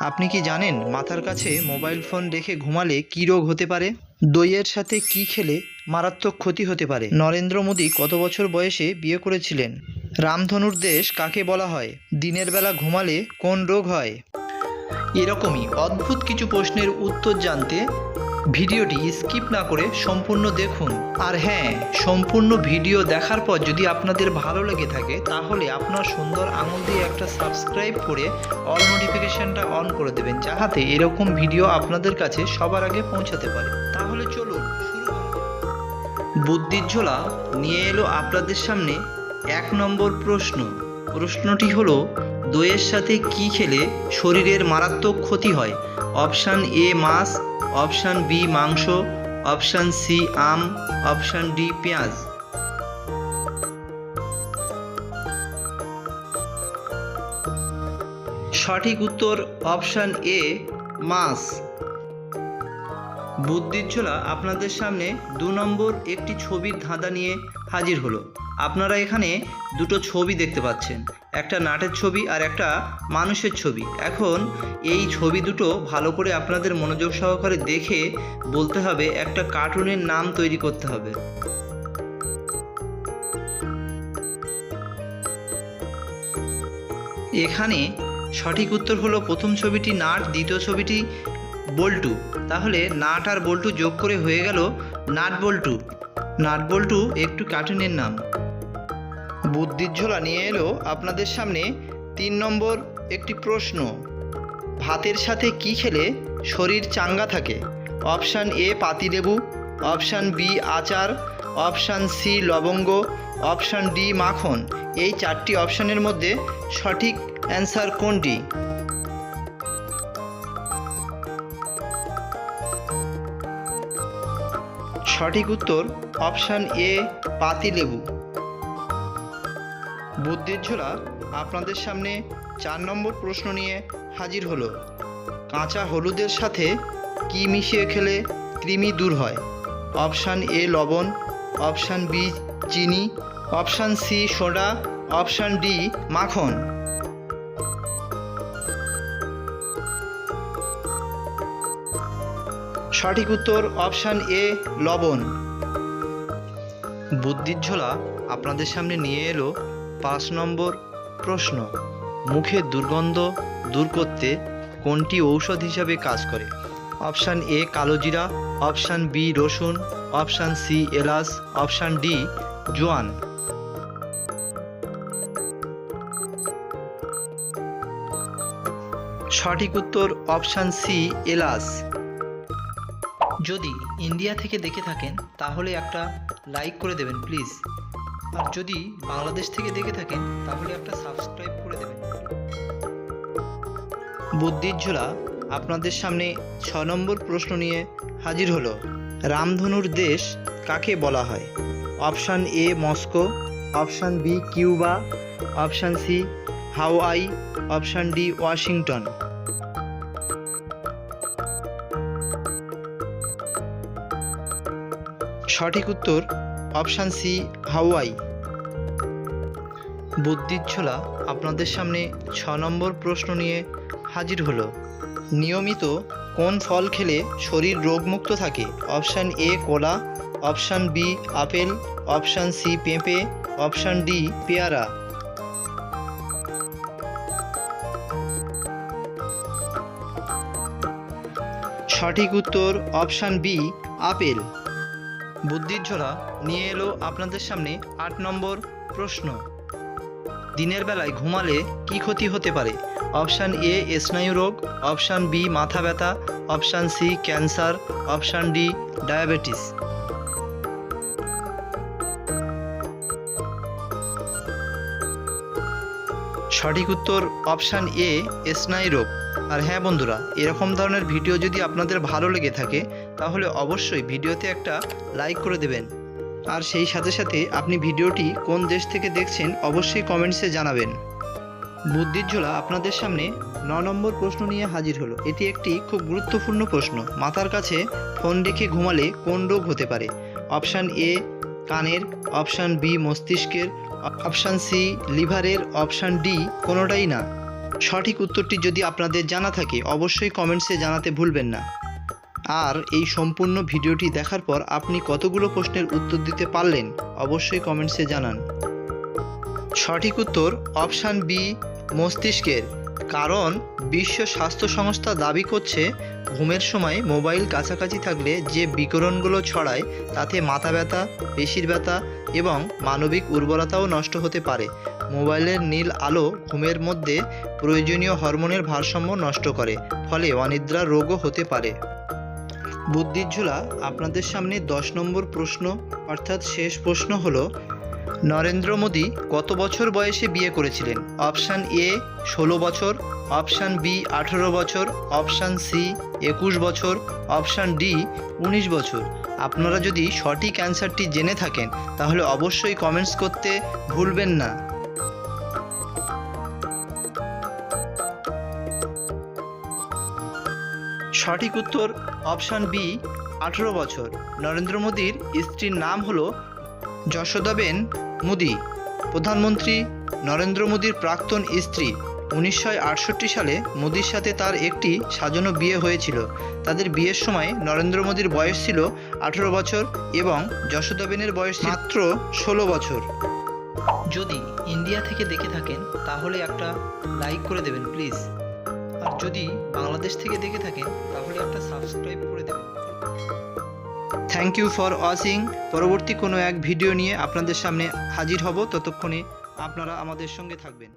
আপনি কি জানেন মাথার কাছে মোবাইল ফোন রেখে ঘুমালে কী রোগ হতে পারে? দইয়ের সাথে কি খেলে মারাত্মক ক্ষতি হতে পারে? নরেন্দ্র মোদী কত বছর বয়সে বিয়ে করেছিলেন? রামধনুর দেশ কাকে বলা হয়? দিনের বেলা ঘুমালে কোন রোগ হয়? এরকমই অদ্ভুত কিছু প্রশ্নের উত্তর জানতে ভিডিওটি স্কিপ না করে সম্পূর্ণ দেখুন। আর হ্যাঁ সম্পূর্ণ ভিডিও দেখার পর যদি আপনাদের ভালো লেগে থাকে, তাহলে আপনার সুন্দর আঙুল দিয়ে একটা সাবস্ক্রাইব করে অল নোটিফিকেশনটা অন করে দেবেন, যাহাতে এরকম ভিডিও আপনাদের কাছে সবার আগে পৌঁছাতে পারে। তাহলে চলুন বুদ্ধির ঝোলা নিয়ে এলো আপনাদের সামনে এক নম্বর প্রশ্ন। প্রশ্নটি হলো, দইয়ের সাথে কি খেলে শরীরের মারাত্মক ক্ষতি হয়? অপশান এ মাছ, অপশান বি মাংস, অপশান সি আম, অপশান ডি পেঁয়াজ। সঠিক উত্তর অপশান এ মাছ। বুদ্ধির ঝোলা আপনাদের সামনে দু নম্বর একটি ছবির ধাঁধা নিয়ে হাজির হলো। আপনারা এখানে দুটো ছবি দেখতে পাচ্ছেন, একটা নাটের ছবি আর একটা মানুষের ছবি। এখন এই ছবি দুটো ভালো করে আপনাদের মনোযোগ সহকারে দেখে বলতে হবে, একটা কার্টুনের নাম তৈরি করতে হবে। এখানে সঠিক উত্তর হলো প্রথম ছবিটি নাট, দ্বিতীয় ছবিটি বল্টু। তাহলে নাট আর বল্টু যোগ করে হয়ে গেল নাট বল্টু। নাট বল্টু একটু কার্টুনের নাম। বুদ্ধির ঝোলা নিয়ে এলো আপনাদের সামনে তিন নম্বর একটি প্রশ্ন। ভাতের সাথে কি খেলে শরীর চাঙ্গা থাকে? অপশান এ পাতিলেবু অপশান বি আচার, অপশান সি লবঙ্গ, অপশান ডি মাখন। এই চারটি অপশানের মধ্যে সঠিক অ্যান্সার কোনটি? সঠিক উত্তর অপশান এ পাতিলেবু বুদ্ধির ঝোলা আপনাদের সামনে চার নম্বর প্রশ্ন নিয়ে হাজির হলো। কাঁচা হলুদের সাথে কি মিশিয়ে খেলে কৃমি দূর হয়? অপশান এ, লবণ। অপশান বি, চিনি। Option C, soda. Option D, মাখন। সঠিক উত্তর অপশান এ, লবণ। বুদ্ধির ঝোলা আপনাদের সামনে নিয়ে এলো পাঁচ নম্বর প্রশ্ন। মুখে দুর্গন্ধ দূর করতে কোনটি ঔষধ হিসাবে কাজ করে? অপশান এ কালোজিরা অপশান বি, রসুন। অপশান সি, এলাচ। অপশান ডি, জোয়ান। সঠিক উত্তর অপশান সি, এলাচ। যদি ইন্ডিয়া থেকে দেখে থাকেন, তাহলে একটা লাইক করে দেবেন প্লিজ আর যদি বাংলাদেশ থেকে দেখে থাকেন, তাহলে একটা সাবস্ক্রাইব করে দেবেন। বুদ্ধির ঝোলা আপনাদের সামনে ছ নম্বর প্রশ্ন নিয়ে হাজির হলো, রামধনুর দেশ কাকে বলা হয়? Option A, Moscow, option B, Cuba, option C, Hawaii, option D, Washington. সঠিক উত্তর অপশান সি, হাওয়াই। বুদ্ধির ছোলা আপনাদের সামনে ছ নম্বর প্রশ্ন নিয়ে হাজির হলো। নিয়মিত কোন ফল খেলে শরীর রোগমুক্ত থাকে? অপশান এ, কলা, option B, apple, option C, পেঁপে, অপশান ডি, পেয়ারা। সঠিক উত্তর অপশান বি, আপেল। বুদ্ধির ঝোলা নিয়ে এলো আপনাদের সামনে আট নম্বর প্রশ্ন। দিনের বেলায় ঘুমালে কি ক্ষতি হতে পারে? অপশান এ, স্নায়ু রোগ, অপশান বি, মাথা ব্যথা, option C, cancer, option D, diabetes. সঠিক উত্তর অপশান এ, স্নায়ু রোগ। আর হ্যাঁ বন্ধুরা, এরকম ধরনের ভিডিও যদি আপনাদের ভালো লেগে থাকে তাহলে অবশ্যই ভিডিওতে একটা লাইক করে দেবেন। আর সেই সাথে সাথে আপনি ভিডিওটি কোন দেশ থেকে দেখছেন অবশ্যই কমেন্টসে জানাবেন। বুদ্ধির ঝোলা আপনাদের সামনে ন নম্বর প্রশ্ন নিয়ে হাজির হলো। এটি একটি খুব গুরুত্বপূর্ণ প্রশ্ন। মাথার কাছে ফোন রেখে ঘুমালে কোন রোগ হতে পারে? অপশান এ, কানের। অপশান বি, মস্তিষ্কের। অপশান সি, লিভারের। অপশান ডি, কোনোটাই না। সঠিক উত্তরটি যদি আপনাদের জানা থাকে, অবশ্যই কমেন্টসে জানাতে ভুলবেন না। আর এই সম্পূর্ণ ভিডিওটি দেখার পর আপনি কতগুলো প্রশ্নের উত্তর দিতে পারলেন, অবশ্যই কমেন্টসে জানান। সঠিক উত্তর অপশান বি, মস্তিষ্কের, কারণ বিশ্ব স্বাস্থ্য সংস্থা দাবি করছে, ঘুমের সময় মোবাইল কাছাকাছি থাকলে যে বিকিরণগুলো ছড়ায়, তাতে মাথা ব্যথা, পেশির ব্যথা এবং মানবিক উর্বরতাও নষ্ট হতে পারে। মোবাইলের নীল আলো ঘুমের মধ্যে প্রয়োজনীয় হরমোনের ভারসাম্য নষ্ট করে, ফলে অনিদ্রা রোগও হতে পারে। বুদ্ধির ঝুলা, আপনাদের সামনে দশ নম্বর প্রশ্ন, অর্থাৎ শেষ প্রশ্ন হল, নরেন্দ্র মোদী কত বছর বয়সে বিয়ে করেছিলেন? অপশান এ, ষোলো বছর, অপশান বি, আঠেরো বছর, অপশান সি, একুশ বছর, অপশান ডি, উনিশ বছর। আপনারা যদি সঠিক অ্যান্সারটি জেনে থাকেন, তাহলে অবশ্যই কমেন্টস করতে ভুলবেন না। সঠিক উত্তর অপশান বি, আঠেরো বছর। নরেন্দ্র মোদীর স্ত্রীর নাম হলো যশোদাবেন মোদি। প্রধানমন্ত্রী নরেন্দ্র মোদীর প্রাক্তন স্ত্রী। উনিশশো আটষট্টি সালে মোদির সাথে তার একটি সাজানো বিয়ে হয়েছিল। তাদের বিয়ের সময় নরেন্দ্র মোদীর বয়স ছিল আঠেরো বছর এবং যশোদাবেনের বয়স মাত্র ষোলো বছর। যদি ইন্ডিয়া থেকে দেখে থাকেন, তাহলে একটা লাইক করে দেবেন, প্লিজ। আর যদি বাংলাদেশ থেকে দেখে থাকেন, তাহলে একটা সাবস্ক্রাইব করে দেবেন। থ্যাংক ইউ ফর ওয়াচিং পরবর্তী কোনো এক ভিডিও নিয়ে আপনাদের সামনে হাজির হব। ততক্ষণে আপনারা আমাদের সঙ্গে থাকবেন।